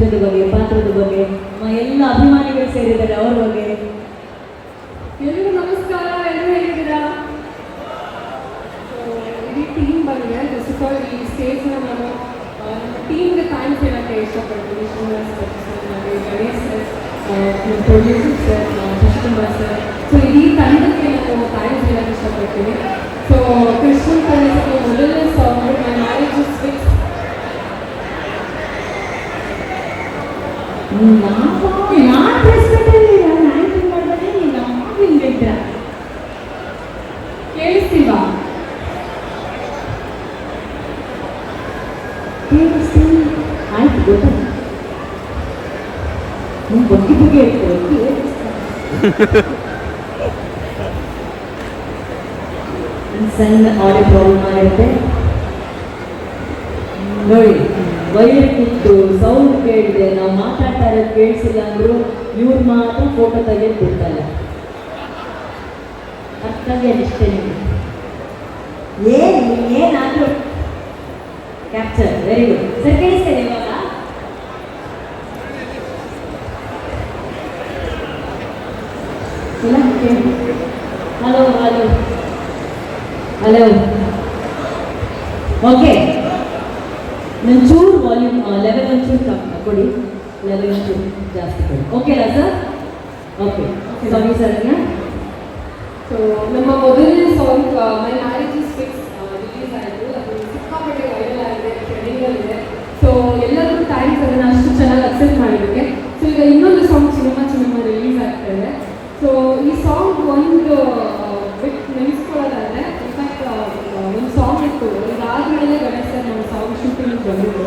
ಚಿತ್ರದ ಬಗ್ಗೆ, ಪಾತ್ರದ ಬಗ್ಗೆ ಎಲ್ಲ ಅಭಿಮಾನಿಗಳು ಸೇರಿದ್ದಾರೆ ಅವ್ರ ಬಗ್ಗೆ. ಎಲ್ಲರಿಗೂ ನಮಸ್ಕಾರ ಎಲ್ಲರೂ ಹೇಗಿದ್ದೀರಾ? ಇಡೀ ಟೀಮ್ ಬಂದಿದೆ ಆಲ್ ಈ ಸ್ಟೇಜ್ನ ನಾನು ನಮ್ಮ ಟೀಮ್ಗೆ ಥ್ಯಾಂಕ್ಸ್ ಹೇಳೋಕ್ಕೆ ಇಷ್ಟಪಡ್ತೀನಿ. ಶ್ರೀನಿವಾಸ್, ಗಣೇಶ್ ಸರ್ ಪ್ರೊಡ್ಯೂಸರ್ ಬಗ್ಗೆ ಬಗ್ಗೆ ಹೇಳ್ತೀರ ಸಣ್ಣ ಆಡಿಯೋ ಪ್ರಾಬ್ಲಮ್ ಆಗಿರುತ್ತೆ ನೋಡಿ ವೈರ್ ಕೂತು ಸೌಂಡ್ ಕೇಳಿದೆ, ನಾವು ಮಾತಾಡ್ತಾ ಇರೋದು ಕೇಳಿಸಿಲ್ಲ ಅಂದ್ರು ಇವ್ರು ಮಾತ್ರ ಫೋಟೋ ತೆಗೆದು ಬಿಡ್ತಾರೆ ಅರ್ಥ ಅಷ್ಟೇ ಏನು, ಏನಾದರೂ? ಕ್ಯಾಪ್ಚರ್ ವೆರಿ ಗುಡ್ ಸರ್ ಕೇಳಿಸ್ತೇನೆ ಇವಾಗ? ಇಲ್ಲ ಹಲೋ ಹಲೋ ಹಲೋ ಓಕೆ ಒಂಚೂರು ವಾಲ್ಯೂಮ್ ಲೆವೆಲ್ ಒಂಚೂರು ಕಮ್ಮಿ ಕೊಡಿ ಲೆವೆಲ್ ಒಂಚೂರು ಜಾಸ್ತಿ ಕೊಡಿ. ಓಕೆನಾ sir okay sorry sir so ನಮ್ಮ ಮೊದಲನೇ song my marriage is fix release ಆಯಿತು ಅದು ಸಿಕ್ಕಾಪಟ್ಟೆ ವೈರಲ್ ಆಗಿದೆ ಟ್ರೆಂಡಿಂಗಲ್ಲಿದೆ ಸೊ ಎಲ್ಲರಿಗೂ ಥ್ಯಾಂಕ್ಸ್ ಅದನ್ನು ಅಷ್ಟು ಚೆನ್ನಾಗಿ ಅಕ್ಸೆಪ್ಟ್ ಮಾಡಿದ್ದಕ್ಕೆ ಸೊ ಈಗ ಇನ್ನೊಂದು ಸಾಂಗ್ ಸಿನಿಮಾ ಸಿನಿಮಾ ರಿಲೀಸ್ ಆಗ್ತಾ ಇದೆ ಸೊ ಈ ಸಾಂಗ್ ಒಂದು ಬಿಟ್ಟು ನೆನೆಸ್ಕೊಳ್ಳೋದಾದ್ರೆ ಇನ್ಫ್ಯಾಕ್ಟ್ ಒಂದು ಸಾಂಗ್ ಇತ್ತು ಇದಾದ್ಮೇಲೆ ಗಣೇಶ್ ಸರ್ ನಮ್ಮ ಬಂದಿದ್ದು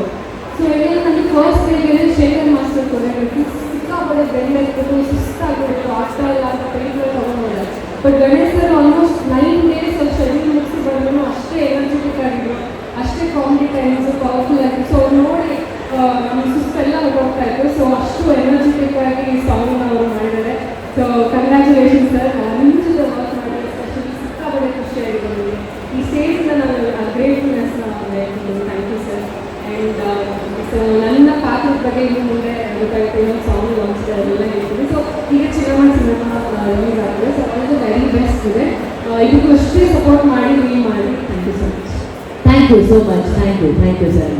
ಸೊ ಈಗ ನನಗೆ ಫಸ್ಟ್ ಡೇಗೆ ಶೇಖರ್ ಮಾಸ್ಟರ್ ಕೊರಿಯೋಗ್ರಫಿ ಸಿಕ್ಕಾಪಡೆ ಬೆಂಡ್ ಇಟ್ಬಿಟ್ಟು ಸುಸ್ತಾಗ್ಬಿಟ್ಟು ಆಗ್ತಾ ಇಲ್ಲ ಅಂತ ಕೈಗಳು ತಗೊಂಡ್ಬಂದೆ but Ganesh sir almost nine days ಅವ್ರು ಶೆಡ್ಯೂಲ್ ಮುಗಿಸಿ ಬಂದ್ರು ಅಷ್ಟೇ ಎನರ್ಜೆಟಿಕ್ ಆಗಿದ್ರು ಅಷ್ಟೇ ಕಾಮಿಡಿ ಟೈಮ್ಸ್ ಪವರ್ಫುಲ್ ಆಗಿತ್ತು ಸೊ ಅವ್ರು ನೋಡಿ ನಮ್ಮ ಸುಸ್ತೆಲ್ಲ ಹೋಗ್ತಾ ಇತ್ತು. ಸೊ ಅಷ್ಟು ಎನರ್ಜೆಟಿಕ್ ಆಗಿ ಈ ಸಾಂಗ್ ಅವರು ಮಾಡಿದ್ದಾರೆ. ಸೊ ಕಂಗ್ರ್ಯಾಚುಲೇಷನ್ ಸರ್ ನಿಮ್ಮ ಜೊತೆ ವರ್ಕ್ ಮಾಡಿ ಎಸ್ಪೆಷಲಿ ಸಿಕ್ಕಾಪಟ್ಟೆ ಖುಷಿಯಾಗಿದೆ ನನಗೆ ಈ ಸ್ಟೇಜ್ನ ನಾನು ಗ್ರೇಟ್ನೆಸ್ನ ಹೇಳ್ತೀನಿ thank you sir and so ನನ್ನ ಪಾತ್ರದ ಬಗ್ಗೆ ಇನ್ನು ಮುಂದೆ ಗೊತ್ತಾಗುತ್ತೆ ಇನ್ನೊಂದು ಸಾಂಗ್ ಲಾಂಚ್ ಅದೆಲ್ಲ ಹೇಳ್ತೀನಿ. ಸೊ ಈಗ ಚಿನ್ನಮ್ಮ ಸಿನಿಮಾ ರಿಲೀಸ್ ಆಗಿದೆ. ಸೊ ಅದೊಂದು ವೆರಿ ಬೆಸ್ಟ್ ಇದೆ. ಇದಕ್ಕೂ ಅಷ್ಟೇ ಸಪೋರ್ಟ್ ಮಾಡಿ ನೀವು ಮಾಡಿ. Thank you so much thank you so much thank you thank you sir